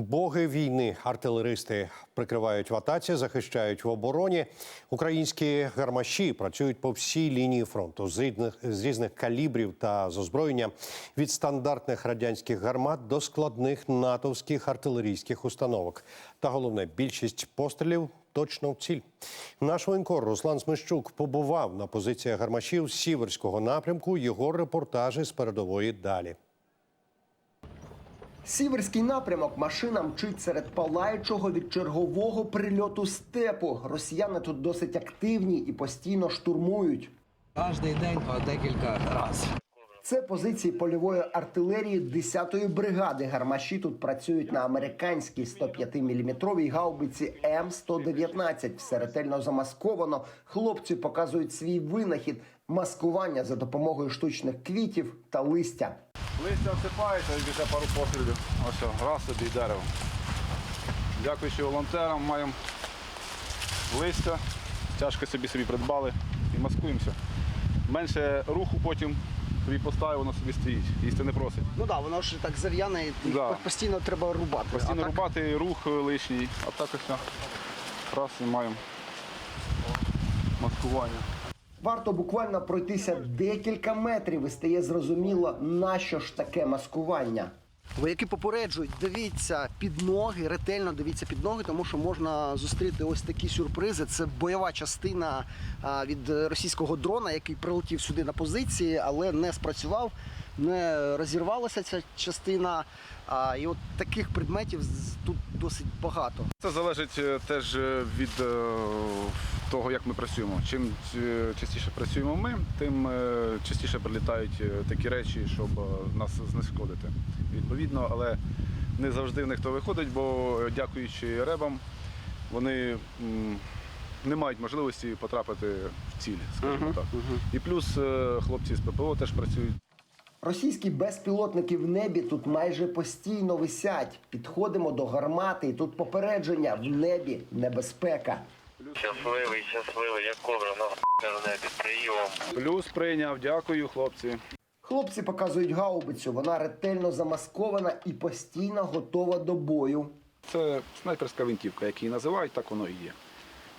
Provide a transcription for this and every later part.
Боги війни, артилеристи прикривають в атаці, захищають в обороні. Українські гармаші працюють по всій лінії фронту з різних, з різних калібрів та з озброєння від стандартних радянських гармат до складних натовських артилерійських установок. Та головне, більшість пострілів точно в ціль. Наш воєнкор Руслан Смещук побував на позиціях гармашів сіверського напрямку. Його репортажі з передової далі. Сіверський напрямок машина мчить серед палаючого від чергового прильоту степу. Росіяни тут досить активні і постійно штурмують. Кожний день по декілька разів. Це позиції польової артилерії 10-ї бригади. Гармаші тут працюють на американській 105-мм гаубиці М119. Все ретельно замасковано. Хлопці показують свій винахід маскування за допомогою штучних квітів та листя. Листя всипається і після пару пострілів. Ось раз собі і дерево. Дякуючи волонтерам, маємо листя, стяжки собі собі придбали і маскуємося. Менше руху потім собі поставив, воно собі стоїть. Їсти не просить. Ну так, воно ж так зер'яне, і Да. постійно треба рубати. Постійно рубати рух лишній, а так ось раз і маємо маскування. Варто буквально пройтися декілька метрів і стає зрозуміло, на що ж таке маскування. Вояки попереджують, дивіться під ноги, ретельно дивіться під ноги, тому що можна зустріти ось такі сюрпризи. Це бойова частина від російського дрона, який прилетів сюди на позиції, але не спрацював, не розірвалася ця частина. А, і от таких предметів тут досить багато. Це залежить е, теж е, від е, того, як ми працюємо. Чим е, частіше працюємо ми, тим е, частіше прилітають е, такі речі, щоб нас знешкодити. Відповідно, але не завжди в них то виходить, бо дякуючи ребам, вони не мають можливості потрапити в ціль, скажімо так. І плюс хлопці з ППО теж працюють. Російські безпілотники в небі тут майже постійно висять. Підходимо до гармати, і тут попередження в небі небезпека. Щасливий, щасливий, як кобра на небі прийом. Плюс прийняв, дякую, хлопці. Хлопці показують гаубицю. Вона ретельно замаскована і постійно готова до бою. Це снайперська винтівка, як її називають, так воно і є.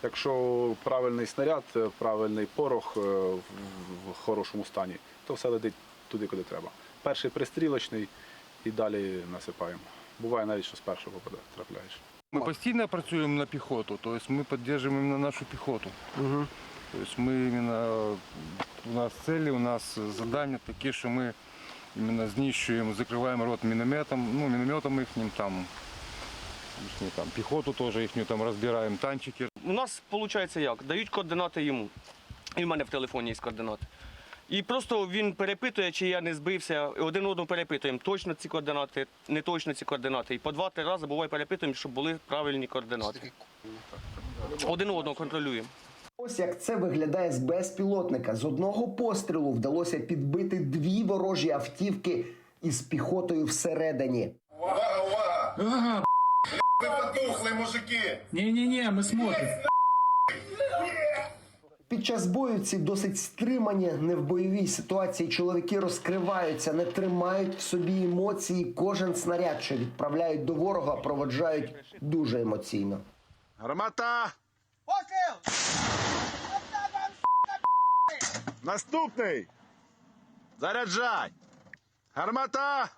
Якщо правильний снаряд, правильний порох е, в в хорошому стані, то все летить туди, куди треба. Перший пристрілочний і далі насипаємо. Буває навіть, що з першого попаде, трапляєш. Мы постоянно працюємо на пехоту, то есть мы поддерживаем именно нашу пехоту. То есть мы именно, у нас цели, у нас задания такі, що ми именно знищуємо, закриваємо рот мінометом, ну, мінометом їхнім там, їхню, там піхоту теж їхню там розбираємо, танчики У нас виходить як? Дають координати йому. І в мене в телефоні є координати. І просто він перепитує, чи я не збився. Один одного перепитуємо, точно ці координати, не точно ці координати. І по два-три рази буває перепитуємо, щоб були правильні координати. Один одного контролюємо. Ось як це виглядає з безпілотника. З одного пострілу вдалося підбити дві ворожі автівки із піхотою всередині. Увага, увага! Ви потухли, мужики! Не-не-не, мы смотрим. Під час бою ці досить стримані, не в бойовій ситуації. Чоловіки розкриваються, не тримають в собі емоції. Кожен снаряд, що відправляють до ворога, проводжають дуже емоційно. Гармата! Наступний! Заряджай! Гармата!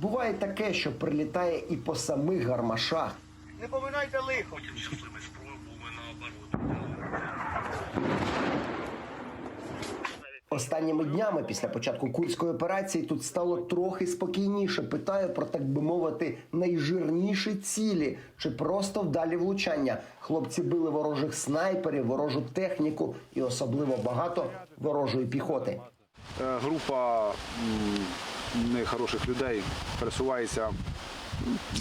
Буває таке, що прилітає і по самих гармашах. Не поминайте лихо. Останніми днями після початку курської операції тут стало трохи спокійніше. Питаю про так би мовити найжирніші цілі чи просто вдалі влучання. Хлопці били ворожих снайперів, ворожу техніку і особливо багато ворожої піхоти. Е, Група нехороших людей пересувається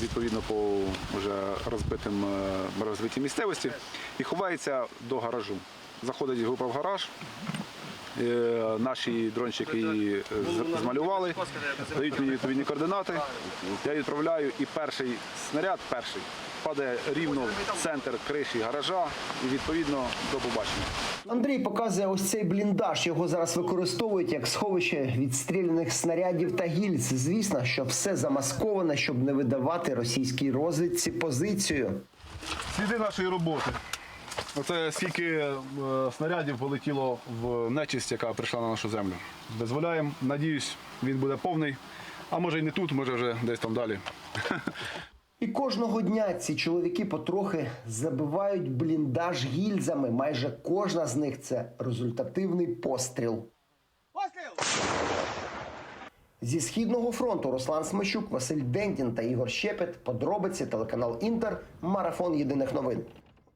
відповідно по вже розбитим е, розбитій місцевості і ховається до гаражу. Заходить група в гараж, Е, Наші дрончики її е, змалювали, дають мені відповідні координати. Я відправляю і перший снаряд, перший, падає рівно в центр криші гаража і відповідно до побачення. Андрій показує ось цей бліндаж. Його зараз використовують як сховище відстріляних снарядів та гільз. Звісно, що все замасковане, щоб не видавати російській розвідці позицію. Сліди нашої роботи. Оце скільки е, снарядів полетіло в нечисть, яка прийшла на нашу землю. Дозволяємо, надіюсь, він буде повний. А може і не тут, може вже десь там далі. І кожного дня ці чоловіки потрохи забивають бліндаж гільзами. Майже кожна з них це результативний постріл. Постріл! Зі східного фронту Руслан Смещук, Василь Дентін та Ігор Щепет. Подробиці телеканал Інтер. Марафон єдиних новин.